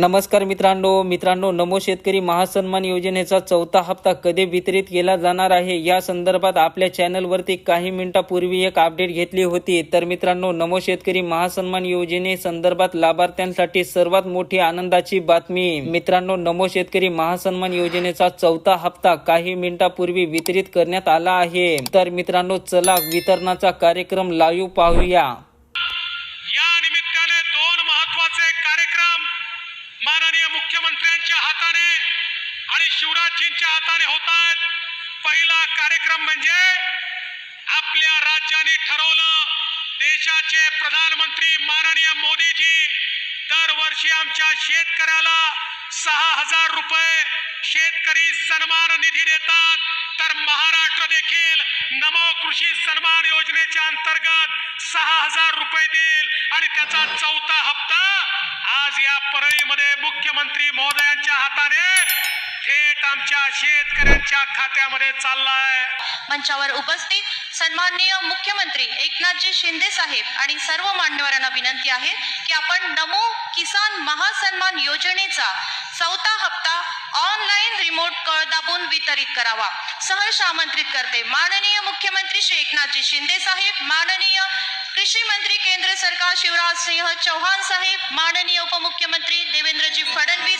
नमस्कार मित्रांनो मित्रांनो नमो शेतकरी महासन्मान योजनेचा चौथा हप्ता कधी वितरित केला जाणार आहे? या संदर्भात आपल्या चॅनलवरती काही मिनिटापूर्वी एक अपडेट घेतली होती. तर मित्रांनो नमो शेतकरी महासन्मान योजने संदर्भात लाभार्थ्यांसाठी सर्वात मोठी आनंदाची बातमी. मित्रांनो नमो शेतकरी महासन्मान योजनेचा चौथा हप्ता काही मिनिटापूर्वी वितरित करण्यात आला आहे. तर मित्रांनो चला वितरणाचा कार्यक्रम लाईव्ह पाहूया. या निमित्ताने दोन महत्त्वाचे कार्यक्रम माननीय मुख्यमंत्र्यांच्या हाताने आणि शिवराजजींच्या हाताने होत आहेत पहिला कार्यक्रम म्हणजे आपल्या राज्याने ठरवलं देशाचे प्रधानमंत्री माननीय मोदीजी दरवर्षी आमच्या शेतकऱ्याला सहा हजार रुपये शेतकरी सन्मान निधी देतात. तर महाराष्ट्र देखील नमो कृषी सन्मान योजनेच्या अंतर्गत सहा हजार रुपये देईल आणि त्याचा चौथा आज या परळीमध्ये मुख्यमंत्री महोदयांच्या हाताने थेट आमच्या शेतकऱ्यांच्या खात्यामध्ये चाललाय. मंचावर उपस्थित सन्माननीय मुख्यमंत्री एकनाथजी शिंदे साहेब आणि सर्व मान्यवरांना विनंती आहे की आपण नमो किसान महासन्मान योजनेचा चौथा हप्ता ऑनलाईन रिमोट कळ दाबून वितरित करावा. सहर्ष आमंत्रित करते. माननीय मुख्यमंत्री श्री एकनाथजी शिंदे साहेब माननीय कृषी मंत्री केंद्र सरकार शिवराज सिंह चौहान साहेब माननीय उपमुख्यमंत्री देवेंद्रजी फडणवीस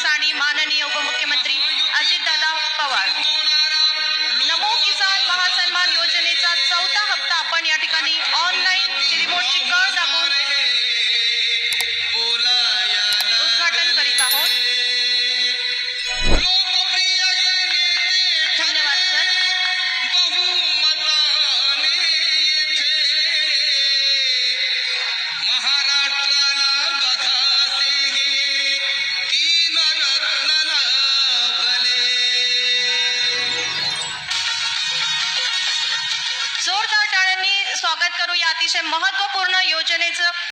स्वागत करू या अतिशय महत्त्वपूर्ण योजनेचं